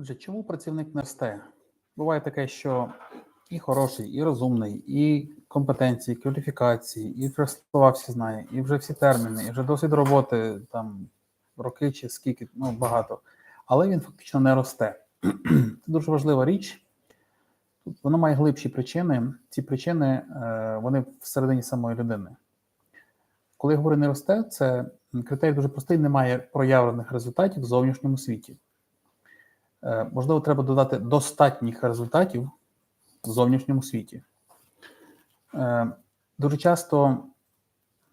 Отже, чому працівник не росте? Буває таке, що і хороший, і розумний, і компетенції, і кваліфікації, і вже слова всі знає, і вже всі терміни, і вже досвід роботи там роки чи скільки, ну багато. Але він фактично не росте. Це дуже важлива річ. Тут воно має глибші причини. Ці причини е, вони всередині самої людини. Коли я говорю не росте, це критерій дуже простий, немає проявлених результатів в зовнішньому світі. Е, Можливо, треба додати достатніх результатів в зовнішньому світі. Е, Дуже часто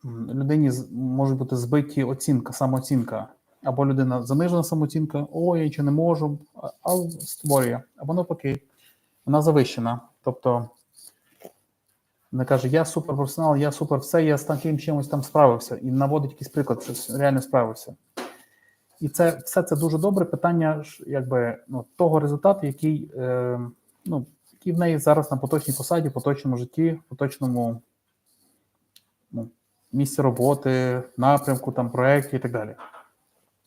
людині може бути збиті оцінка, самооцінка, або людина занижена самооцінка, о, я нічого не можу, а створює, або навпаки, вона завищена. Тобто вона каже: Я суперпрофесіонал, я супер все, я з таким чимось там справився, і наводить якийсь приклад, що реально справився. І це все це дуже добре питання, якби ну, того результату, який, е, ну, який в неї зараз на поточній посаді, поточному житті, поточному ну, місці роботи, напрямку, там, проєкті і так далі.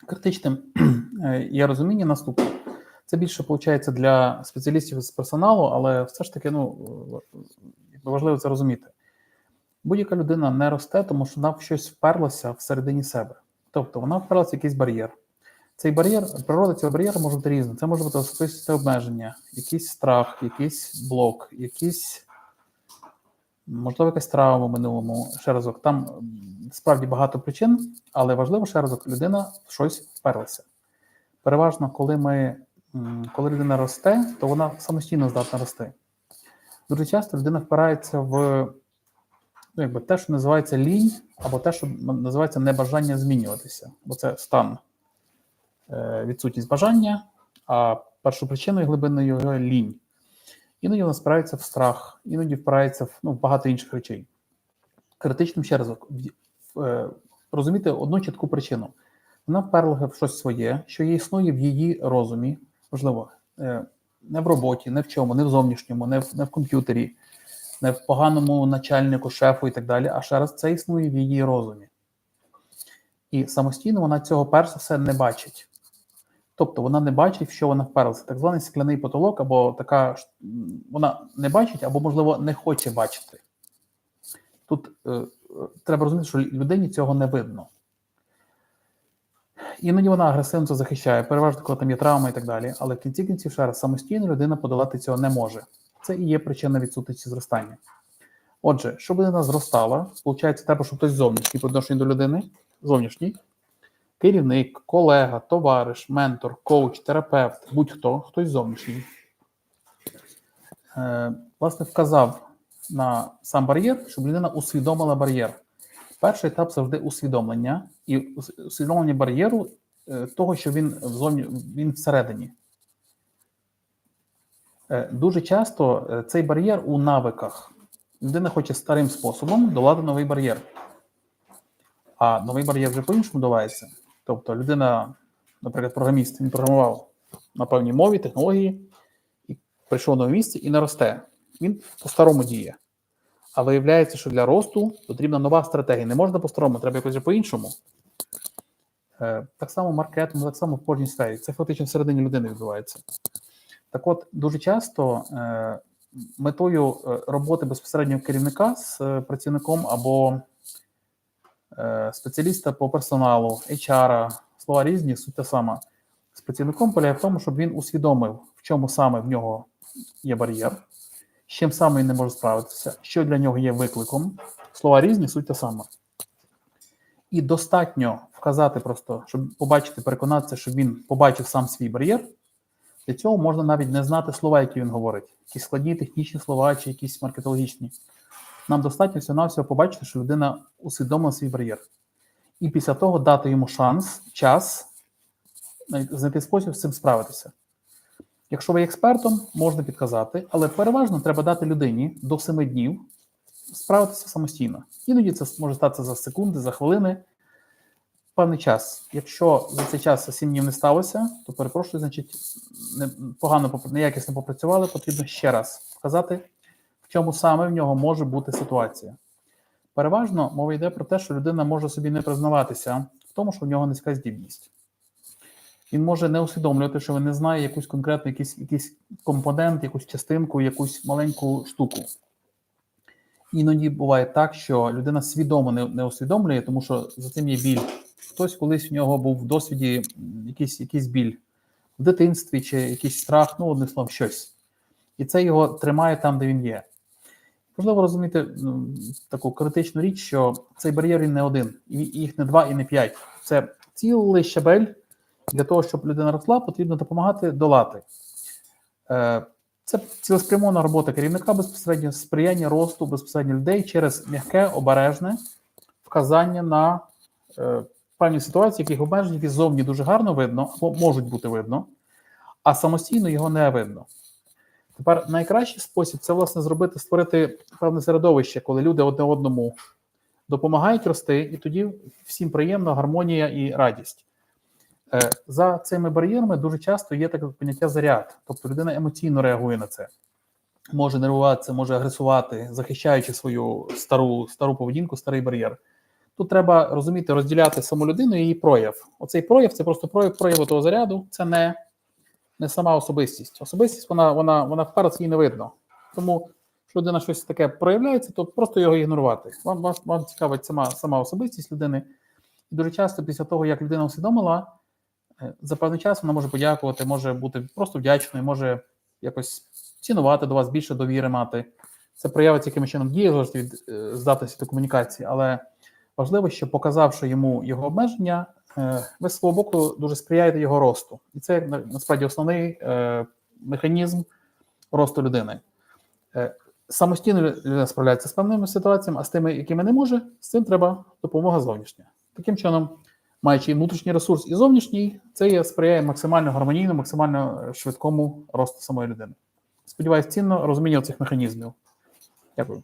Критичним е, є розуміння наступне. Це більше виходить для спеціалістів з персоналу, але все ж таки ну, е, важливо це розуміти. Будь-яка людина не росте, тому що вона в щось вперлася всередині себе. Тобто вона вперлася в якийсь бар'єр. Цей бар'єр, природа цього бар'єру може бути різна. Це може бути особисте обмеження, якийсь страх, якийсь блок, якийсь, можливо, якась травма в минулому. Ще разок, там справді багато причин, але важливо ще разок, людина в щось вперлася. Переважно, коли ми, коли людина росте, то вона самостійно здатна рости. Дуже часто людина впирається в ну, якби те, що називається лінь, або те, що називається небажання змінюватися, бо це стан відсутність бажання, а першопричиною глибинною його лінь. Іноді вона спирається в страх, іноді впирається в ну, багато інших речей. Критичним ще в- в- е, розуміти одну чітку причину. Вона вперла в щось своє, що є існує в її розумі, можливо, е, не в роботі, не в чому, не в зовнішньому, не в, не в комп'ютері, не в поганому начальнику, шефу і так далі. А ще раз це існує в її розумі. І самостійно вона цього перш за все не бачить. Тобто вона не бачить, в що вона вперлася. Так званий скляний потолок, або така вона не бачить, або, можливо, не хоче бачити. Тут е, е, треба розуміти, що людині цього не видно. Іноді вона агресивно це захищає, переважно, коли там є травма і так далі. Але в кінці кінців ще раз самостійно людина подолати цього не може. Це і є причина відсутності зростання. Отже, щоб людина зростала, виходить, треба, щоб хтось зовнішній по відношенню до людини, зовнішній, керівник, колега, товариш, ментор, коуч, терапевт, будь-хто, хтось зовнішній. Е, власне, вказав на сам бар'єр, щоб людина усвідомила бар'єр. Перший етап завжди усвідомлення, і усвідомлення бар'єру е, того, що він взовні, він всередині. Е, Дуже часто цей бар'єр у навиках. Людина хоче старим способом долати новий бар'єр. А новий бар'єр вже по-іншому долається. Тобто людина, наприклад, програміст, він програмував на певній мові, технології, і прийшов на місце і не росте. Він по-старому діє. А виявляється, що для росту потрібна нова стратегія. Не можна по-старому, треба якось по-іншому. Е, Так само маркетинг, так само в кожній сфері. Це фактично всередині людини відбувається. Так от, дуже часто е, метою е, роботи безпосереднього керівника з працівником або спеціаліста по персоналу, HR, слова різні, суть та сама. З працівником полягає в тому, щоб він усвідомив, в чому саме в нього є бар'єр, з чим саме він не може справитися, що для нього є викликом. Слова різні, суть та сама. І достатньо вказати просто, щоб побачити, переконатися, щоб він побачив сам свій бар'єр. Для цього можна навіть не знати слова, які він говорить, якісь складні технічні слова чи якісь маркетологічні. Нам достатньо всього навсього побачити, що людина усвідомила свій бар'єр. І після того дати йому шанс, час знайти спосіб з цим справитися. Якщо ви експертом, можна підказати, але переважно треба дати людині до 7 днів справитися самостійно. Іноді це може статися за секунди, за хвилини, певний час. Якщо за цей час за 7 днів не сталося, то перепрошую, значить, не, погано неякісно попрацювали, потрібно ще раз вказати, чому саме в нього може бути ситуація. Переважно мова йде про те, що людина може собі не признаватися в тому, що в нього низька здібність. Він може не усвідомлювати, що він не знає якусь конкретну, якийсь, якийсь компонент, якусь частинку, якусь маленьку штуку. Іноді буває так, що людина свідомо не, не усвідомлює, тому що за цим є біль. Хтось колись в нього був в досвіді якийсь, якийсь біль в дитинстві чи якийсь страх, ну, одним словом, щось. І це його тримає там, де він є. Важливо розуміти м, таку критичну річ, що цей бар'єр він не один, їх не два і не п'ять. Це цілий щабель. Для того, щоб людина росла, потрібно допомагати долати. Е, Це цілеспрямована робота керівника безпосередньо сприяння росту безпосередньо людей через м'яке, обережне вказання на е, певні ситуації, яких обмежень, які ззовні дуже гарно видно, або можуть бути видно, а самостійно його не видно. Тепер найкращий спосіб це власне зробити, створити певне середовище, коли люди одне одному допомагають рости, і тоді всім приємно, гармонія і радість. Е, За цими бар'єрами дуже часто є таке поняття заряд, тобто людина емоційно реагує на це, може нервуватися, може агресувати, захищаючи свою стару стару поведінку, старий бар'єр. Тут треба розуміти, розділяти саму людину і її прояв. Оцей прояв це просто прояв прояву того заряду, це не, не сама особистість. Особистість вона, вона, вона вперед її не видно. Тому, якщо людина щось таке проявляється, то просто його ігнорувати. Вам, вам, вам цікавить сама, сама особистість людини. І дуже часто після того, як людина усвідомила, Е, за певний час вона може подякувати, може бути просто вдячною, може якось цінувати до вас більше довіри мати. Це проявиться якимось чином залежить від е, здатності до комунікації, але важливо, що показавши йому його обмеження, ви з свого боку дуже сприяєте його росту. І це насправді основний е, механізм росту людини. Е, Самостійно людина справляється з певними ситуаціями, а з тими, якими не може, з цим треба допомога зовнішня. Таким чином, маючи і внутрішній ресурс і зовнішній, це є сприяє максимально гармонійному, максимально е, швидкому росту самої людини. Сподіваюсь, цінно розуміння цих механізмів. Дякую.